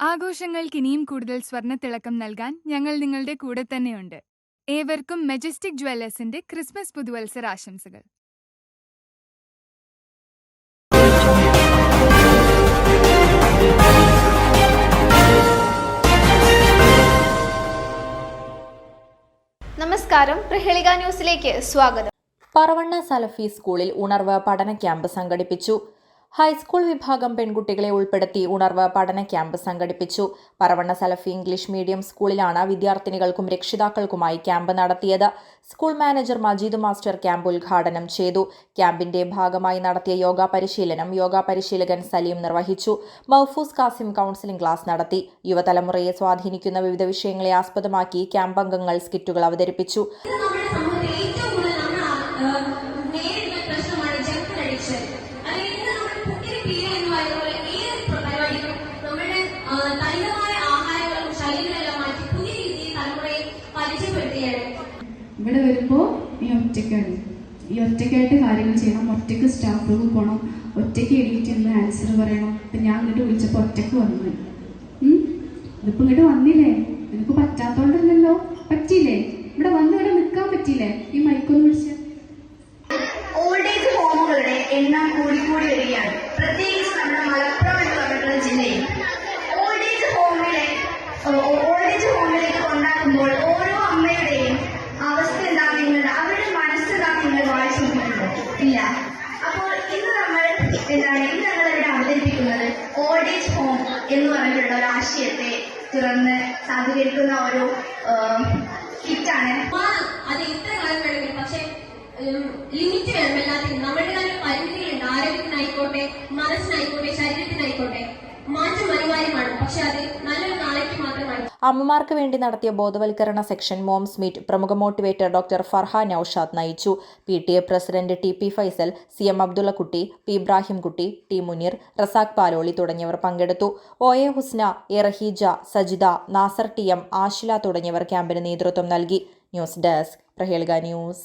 ആഘോഷങ്ങൾക്ക് ഇനിയും കൂടുതൽ സ്വർണത്തിളക്കം നൽകാൻ ഞങ്ങൾ നിങ്ങളുടെ കൂടെ തന്നെയുണ്ട്. ഏവർക്കും മെജസ്റ്റിക് ജ്വല്ലേഴ്സിന്റെ ക്രിസ്മസ് പുതുവത്സര ആശംസകൾ. നമസ്കാരം. പ്രഹേളിക ന്യൂസിലേക്ക് സ്വാഗതം. പറവണ്ണ സലഫി സ്കൂളിൽ ഉണർവ് പഠന ക്യാമ്പ് സംഘടിപ്പിച്ചു. ഹൈസ്കൂൾ വിഭാഗം പെൺകുട്ടികളെ ഉൾപ്പെടുത്തി ഉണർവ് പഠന ക്യാമ്പ് സംഘടിപ്പിച്ചു. പറവണ്ണ സലഫി ഇംഗ്ലീഷ് മീഡിയം സ്കൂളിലാണ് വിദ്യാർത്ഥിനികൾക്കും രക്ഷിതാക്കൾക്കുമായി ക്യാമ്പ് നടത്തിയത്. School manager Majeed master camp ഉദ്ഘാടനം ചെയ്തു. ക്യാമ്പിന്റെ ഭാഗമായി നടത്തിയ യോഗ പരിശീലനം യോഗ പരിശീലകൻ സലീം നിർവഹിച്ചു. മൌഫൂസ് കാസിം കൗൺസിലിംഗ് ക്ലാസ് നടത്തി. യുവതലമുറയെ സ്വാധീനിക്കുന്ന വിവിധ വിഷയങ്ങളെ ആസ്പദമാക്കി ക്യാമ്പ് അംഗങ്ങൾ സ്കിറ്റുകൾ അവതരിപ്പിച്ചു. ഇവിടെ വരുമ്പോൾ ഈ ഒറ്റയ്ക്കാണ് ഈ ഒറ്റയ്ക്കായിട്ട് കാര്യങ്ങൾ ചെയ്യണം. ഒറ്റയ്ക്ക് സ്റ്റാഫ് റൂമിൽ പോകണം ഒറ്റയ്ക്ക് എഡിറ്റ് ചെയ്യുന്ന ആൻസർ പറയണം. അപ്പം ഞാൻ ഇങ്ങോട്ട് വിളിച്ചപ്പോൾ ഒറ്റയ്ക്ക് വന്നു. ഇതിപ്പോൾ ഇതിപ്പോ ഇങ്ങോട്ട് വന്നില്ലേ? നിനക്ക് പറ്റാത്തോണ്ടല്ലോ പറ്റിയില്ലേ? ഇവിടെ വന്ന് ഇവിടെ നിൽക്കാൻ പറ്റിയില്ലേ? ഈ മൈക്കൊന്ന് വിളിച്ച്. ഓൾഡ് ഹോമുകളുടെ എണ്ണം കൂടിക്കൂടി വരികയാണ്. പ്രത്യേകിച്ച് നമ്മുടെ മലപ്പുറം എന്ന് പറഞ്ഞിട്ടുള്ള ജില്ലയിൽ. ഓൾഡ് ഏജ് ഹോമിലെ ഓൾഡ് ഹോമിലേക്ക് കൊണ്ടാക്കുമ്പോൾ ഇല്ല. അപ്പോൾ ഇന്ന് നമ്മൾ എന്താണ് ഇന്ന് ഞങ്ങൾ ഇവിടെ അവതരിപ്പിക്കുന്നത് ഓൾഡ് ഏജ് ഹോം എന്ന് പറഞ്ഞിട്ടുള്ള ഒരു ആശയത്തെ തുറന്ന് സാധൂകരിക്കുന്ന ഒരു കിറ്റാണ്. അത് ഇത്ര കാലം വേണമെങ്കിലും പക്ഷെ ലിമിറ്റ് വേണം എല്ലാത്തിനും കാര്യം പരിമിതികളുണ്ട് ആരോഗ്യത്തിനായിക്കോട്ടെ മനസ്സിനായിക്കോട്ടെ ശരീരത്തിനായിക്കോട്ടെ. മാറ്റം അനിവാര്യമാണ്. പക്ഷെ അത് നല്ലൊരു നാളേക്ക് മാത്രമാണ് അമ്മമാർക്ക് വേണ്ടി നടത്തിയ ബോധവൽക്കരണ സെക്ഷൻ മോംസ് മീറ്റ് പ്രമുഖ മോട്ടിവേറ്റർ ഡോക്ടർ ഫർഹ നൌഷാദ് നയിച്ചു. P T A president T P Faisal C M Abdullakutty P Ibrahimkutty T Muneer Razak Paloli തുടങ്ങിയവർ പങ്കെടുത്തു. O A Husna A Raheeja Sajida Nasar T M Ashila തുടങ്ങിയവർ ക്യാമ്പിന് നേതൃത്വം നൽകി. News desk പ്രഹേൽഗ news.